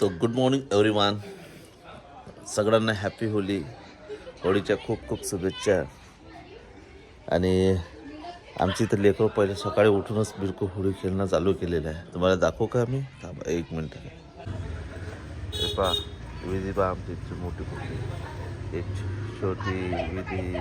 तो good morning everyone सगळ्यांना happy Holi. होळीच्या खूप खूप शुभेच्छा. आणि आमची तर लेकरं पहिले सकाळी उठूनच बिलकुल होळी खेळणं चालू केलेलं आहे. तुम्हाला दाखवू का मी? थांबा एक मिनिट. हे पहा विधी पा आमची मोठी मोठी एक छोटी विधी.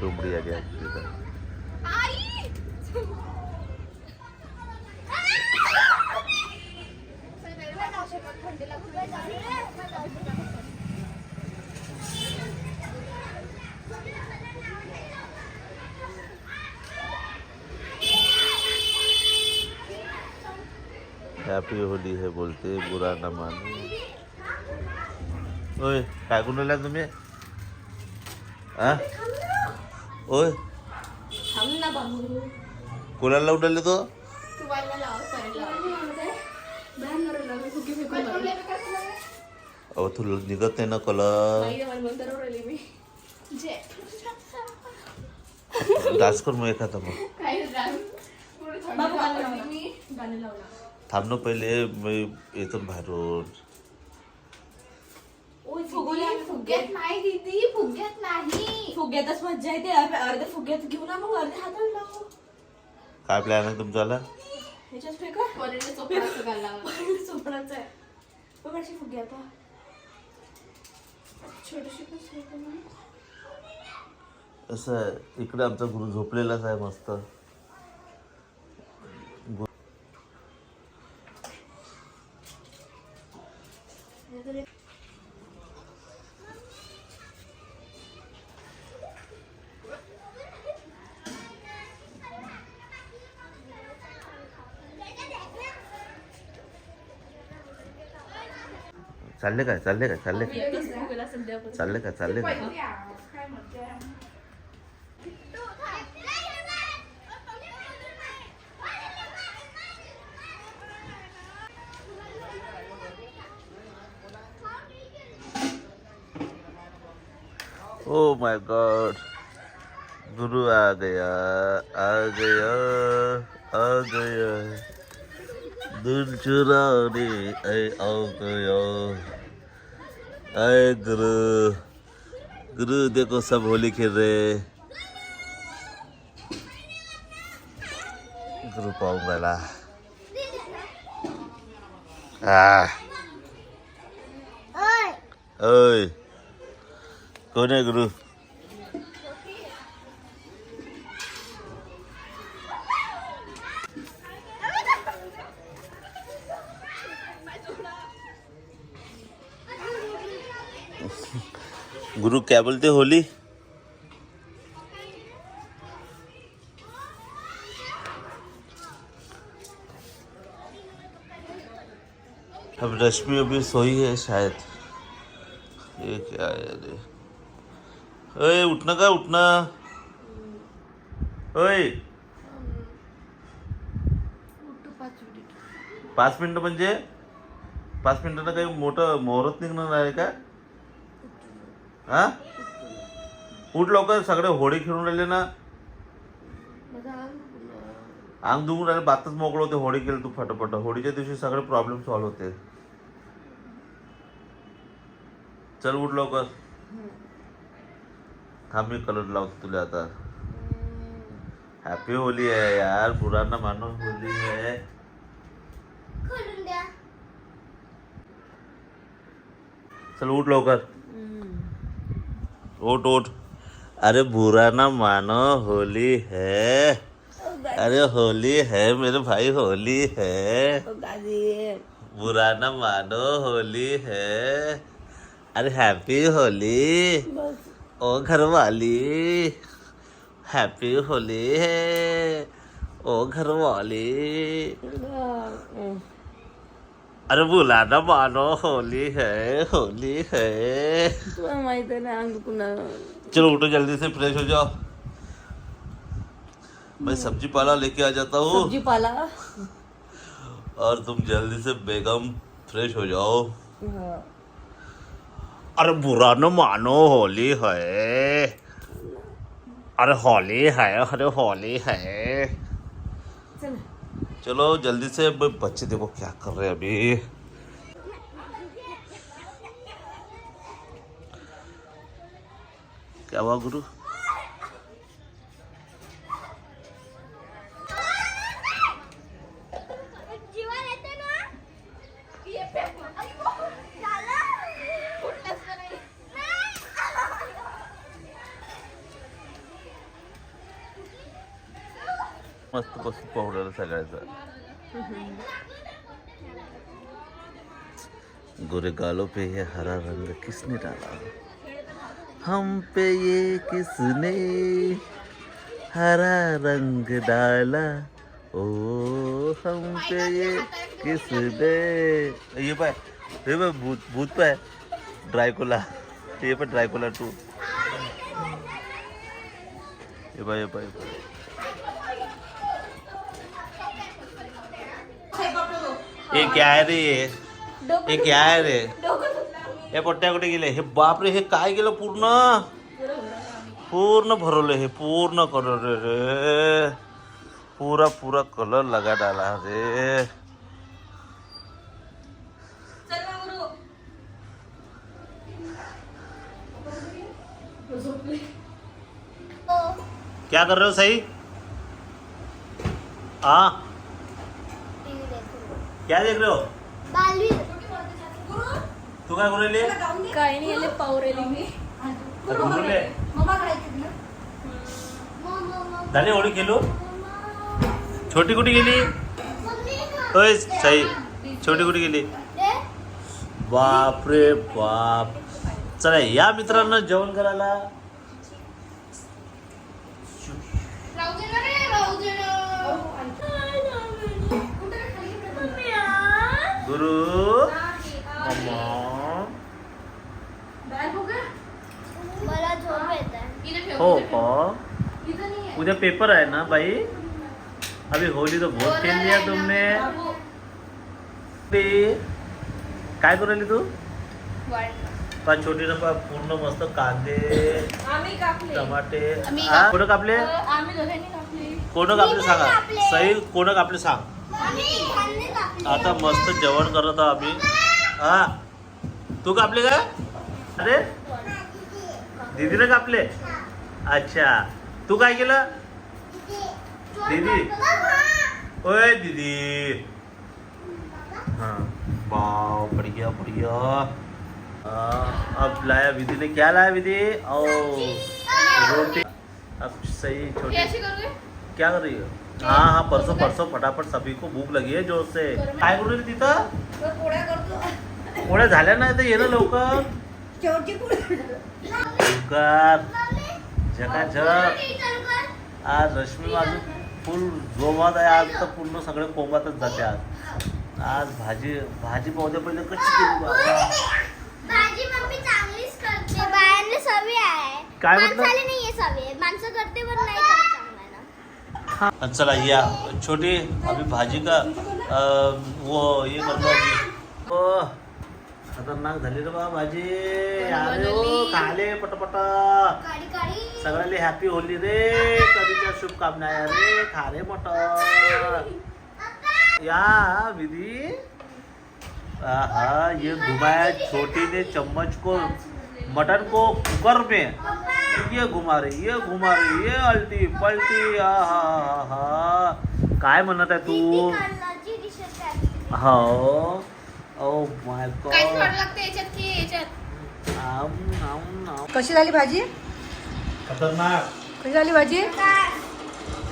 डोंबडी आली आहे. हॅपी होली हे बोलते बुरा न मानू। ओय काय राहिला तुम्ही? ओय कोणाला उठवले तो? अहो तू निघत नाही ना कलर. डान्स कर मग एखादा मग. थांब ना पहिले मी येतो बाहेरून फुग्यात नाही दीदी फुग्यात नाही. फुग्यातच मज्जा येते. अर्धे अर्धे फुग्यात घेऊन ना मग अर्धे लावू. काय प्लॅन आहे तुमच्याला? ह्याच्यात फेका? वरील चोपडाचं घालावं. चोपडाचं आहे. बघ अशी फुगे असं आहे, इकडे आमचा गुरु झोपलेलाच आहे मस्त. चालले काय चालले काय चालले काय. चालले काय चालले काय ओ माय गॉड गुरु आ गया आ गया आ गया. दिल चुराने ऐ आ गया आए गुरु गुरु देखो सब होली खेल रहे गुरु पाहून राहिला आ ओय कोण आहे गुरु गुरु क्या बोलते होली। अब रश्मि अभी सोई है शायद। ये क्या है अरे अय उठणं का उठना। अय पाच मिनिटं म्हणजे? पाच मिनिटांना काही मोठं मुहूर्त निघणार आहे का? हा? उठ लवकर सगळे होळी खेळून राहिले ना. अंग दुखून राहिले बातच मोकळं होते होळी केली तू फटाफट. होळीच्या दिवशी सगळे प्रॉब्लेम सॉल्व्ह होते. चल उठ लवकर. थांब मी कलर लावतो तुला आता. हॅपी होली आहे यार पुराना मानो होली आहे. चल उठ लवकर. उठ उठ। अरे बुरा ना मानो होली है। अरे होली है मेरे भाई होली है। बुरा ना मानो होली है। अरे हैप्पी होली। ओ ओ घरवाली। हैप्पी होली है। ओ घरवाली। वाली अरे बुला ना मानो होली है। होली है चलो उठो जल्दी से फ्रेश हो जाओ। मैं सब्ज़ी पाला लेके आ जाता हूँ। सब्ज़ी पाला? और तुम जल्दी से बेगम फ्रेश हो जाओ। हा. अरे बुरा न मानो होली है। अरे होली है अरे होली है। चला। चलो जल्दी से बच्चे देखो क्या कर रहे हैं अभी। क्या हुआ गुरु जीवन येते ना ये पेपर. आई गो. झालं. कुठलंच तर नाही. मस्त बसून पावडर सगळ्याचा. गोरे गालों पे ये हरा रंग किसने डाला? हम पे ये किसने हरा रंग डाला? ओ हम पे ये किसने? ये पाय हे पाय भूत भूत पाय. ड्रायकोला हे पण ड्रायकोला टू हे पाय हे पाय. हे हे क्या रे? हे? क्या रे? हे पोट्ट्या कुठे गेले हे बापरे हे काय गेलं पूर्ण? पूर्ण भरवलं हे पूर्ण कलर रे. पूरा पूरा कलर लगा डाला रे. क्या कर रहे हो सही हाँ. क्या देख रहे हो बालवीर. तू काय करू राहिली काही नाही आले मी घुमले. झाली होळी खेळू छोटी कुठे गेली? होय सई छोटी कुठे गेली? बाप रे बाप चला या मित्रांना जेवण करायला गुरु। हो का उद्या पेपर आहे ना बाई अभी होली तो बहुत खेल लिया तुमने। काय करू राहिली तू? पा छोटी पा पूर्ण मस्त कांदे टमाटे? कोण कापले? कोण कापले. सांगा. सई कोण कापले सांग. आता मस्त जेवण करत आहोत आम्ही. हा. तू कापले का? अरे? दीदीने कापले? अच्छा. तू काय केलं? दीदी. ओए दीदी. हाँ. वाह बढ़िया बढ़िया अब लाया विधि ने. क्या लाया विधि? ओ. रोटी. अब सही छोटी. क्या कर रही हो? हाँ हाँ परसों परसों फटाफट सभी को भूक लगी आहे जोर से। काय करू राहिली तिथं? पोळ्या झाल्या नाही तर ये ना लवकर. लवकर. झकाझक. आज रश्मी माझं फुल जोमात आहे आज तर पूर्ण सगळे कोंबातच जाते आज. आज भाजी भाजी पाहते पहिले कशी केली भाजी मम्मी चांगलीच करते. बायांना सवय आहे. काय सवय. माणसं करते पण नाही ना चला या छोटी अभी भाजी का अ, वो ये करतो अभी। ओ खतरनाक झाली रे बा भाजी। अरे ओ खाले पटपट। सगळ्याला हॅपी होली रे कधीच्या शुभकामना रे खारे मटन या विधि। हाँ ये घुमाया छोटी ने चम्मच को मटन को कुकर में। ये घुमा रही ये घुमा रही ये अल्टी पलटी हा हा काय म्हणत आहे तू? हो. ओ माय आम आम कशी झाली भाजी? खतरनाक. कशी झाली भाजी?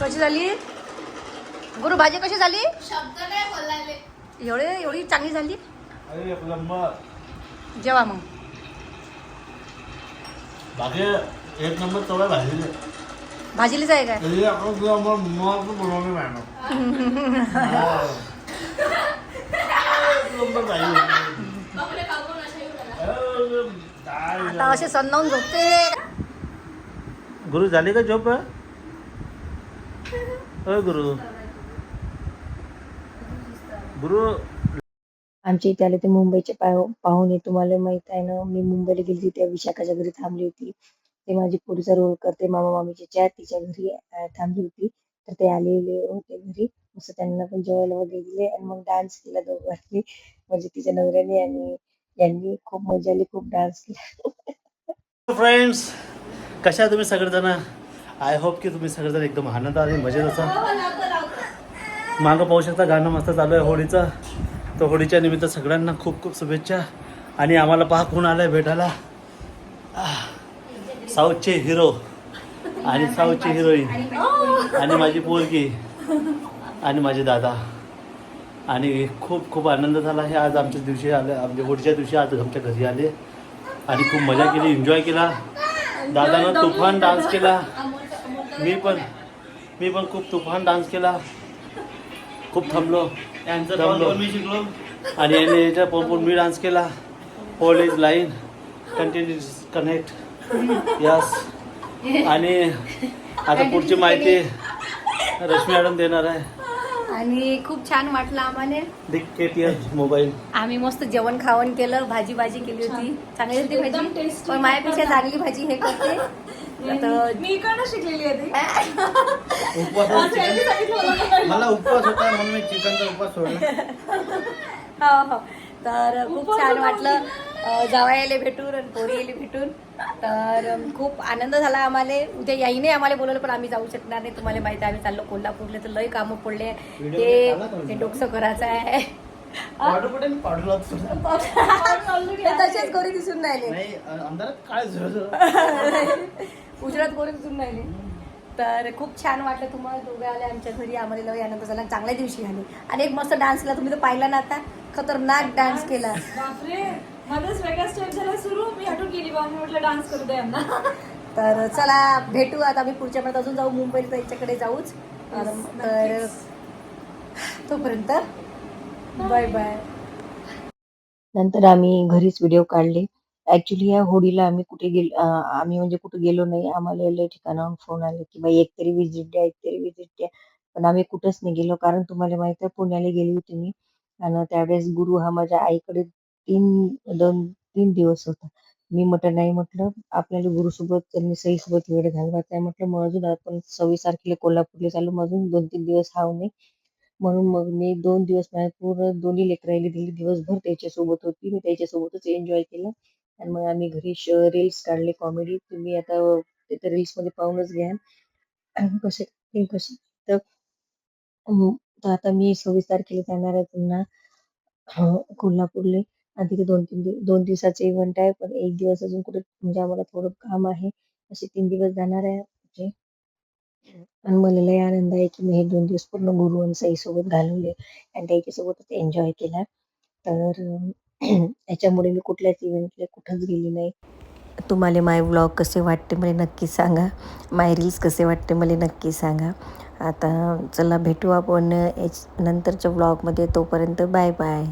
कशी झाली? गुरु भाजी कशी झाली? शब्द नाही बोलायले. एवढे एवढी चांगली झाली? अरे एक नंबर. जेवा मग. बाकी एक नंबर भाजलेले जाय काय? तरी आपण तुला मग मग बनवले मॅडम आता असे सन्नावून झोपते. गुरु झाली का झोप? होय गुरु. गुरु. आमच्या इथे आले ते मुंबईचे पाहु पाहुणे तुम्हाला माहीत आहे ना मी मुंबईला गेली होती त्या विशाखाच्या घरी थांबली होती. ते माझी पोरीचा रोल करते. मामा मामीच्या चार तिच्या घरी थांबली होती. तर ते आलेले होते घरी. असं त्यांना पण जेवायला वगैरे दिले आणि मग डान्स केला दोघांनी. म्हणजे तिच्या नवऱ्याने आणि यांनी खूप मजा आली खूप डान्स केला. फ्रेंड्स कशा तुम्ही सगळेजण? आय होप की तुम्ही सगळेजण एकदम आनंद आणि मजेत असा मागं पाहू शकता गाणं मस्त चालू आहे होळीचं. तर होळीच्या निमित्त सगळ्यांना खूप खूप शुभेच्छा. आणि आम्हाला पहा कोण आलं आहे. भेटायला साऊथचे हिरो आणि साऊथची हिरोईन आणि माझी पोरगी आणि माझे दादा. आणि खूप खूप आनंद झाला. हे आज आमच्या दिवशी आले आमच्या होळीच्या दिवशी आज आमच्या घरी आले. आणि खूप मजा केली एन्जॉय केला. दादानं तुफान डान्स केला. मी पण मी पण खूप तुफान डान्स केला. खूप थांबलो. थांबलो. मी शिकलो. आणि याने याच्या पाहून मी डान्स केला. Whole is line continue connect yes आणि आता पुढची माहिती रश्मी मॅडम देणार आहे. आणि खूप छान वाटलं आम्हाला. मोबाईल आम्ही मस्त जेवण खावण केलं भाजी भाजी केली होती. चांगली होती भाजी. पण माझ्यापेक्षा चांगली भाजी हे करते. मी इकडनं शिकलेली आहे ती. मला उपवास होता म्हणून मी चिकनचा उपवास सोडला. हो हो. तर खूप छान वाटलं. जावयाला भेटून आणि पोरीला भेटून. तर खूप आनंद झाला आम्हाला. उद्या याईने आम्हाला बोलवलं पण आम्ही जाऊ शकणार नाही. तुम्हाला माहिती आहे आम्ही चाललो कोल्हापूरला तर लय कामं पडले. ते ते डोकसं करायचं आहे. ते तसेच गोरी दिसून राहिले. उजरात गोरी दिसून राहिले. तर खूप छान वाटलं तुम्हाला दोघे आले आमच्या घरी. आम्हाला लय आनंद झाला चांगल्या दिवशी आले. आणि एक मस्त डान्स केला. तुम्ही तर पाहिला ना आता. खतरनाक डान्स केला. बापरे मध्येच वेगळा स्टेप झाला सुरू. मी हटून गेली बा मी म्हटलं डान्स करू दे यांना. तर चला भेटू आता आम्ही पुढच्या महिन्यात अजून जाऊ मुंबईला तर याच्याकडे जाऊच. तर तोपर्यंत बाय बाय नंतर आम्ही घरीच व्हिडिओ काढले. ऍक्च्युली या होळीला आम्ही कुठे गेलो आम्ही म्हणजे कुठे गेलो नाही. आम्हाला लय ठिकाणाहून फोन आले की बाई एक तरी विजिट द्या एक तरी विजिट द्या. पण आम्ही कुठंच नाही गेलो. कारण तुम्हाला माहीत आहे पुण्याला गेली होती मी. आणि त्यावेळेस गुरु हा माझ्या आईकडे तीन दोन तीन दिवस होता. मी म्हटलं नाही म्हटलं आपल्याला गुरुसोबत त्यांनी सईसोबत वेळ घालवायचा आहे म्हटलं मग अजून आपण सव्वीस तारखेला कोल्हापूरला चालू मग अजून दोन तीन दिवस हाव नाही म्हणून मग मी दोन दिवस माझ्या पूर्ण दोन्ही लेकरायला दिली. दिवसभर त्याच्यासोबत होती. मी त्याच्यासोबतच एन्जॉय केला. आणि मग आम्ही घरी रील्स काढले कॉमेडी तुम्ही आता तिथे रील्समध्ये पाहूनच घ्या. कसे कसे तर तर आता मी सव्वीस तारखेला जाणार आहे पुन्हा. हो, कोल्हापूरले. आणि तिथे दोन तीन दिवस दोन दिवसाचे इव्हेंट आहे पण एक दिवस अजून कुठे म्हणजे आम्हाला थोडं काम आहे. असे तीन दिवस जाणार आहे म्हणजे आणि मला लय आनंद आहे की मी हे दोन दिवस पूर्ण गुरु आणि साई सोबत घालवले आणि त्याच्यासोबतच एन्जॉय केला. तर याच्यामुळे मी कुठल्याच इव्हेंटला कुठंच गेली नाही. तुम्हाला माय व्लॉग कसे वाटते मला नक्की सांगा. माय रील्स कसे वाटते मला नक्की सांगा. आता चला भेटू आपण याच नंतरच्या ब्लॉगमध्ये तोपर्यंत बाय बाय.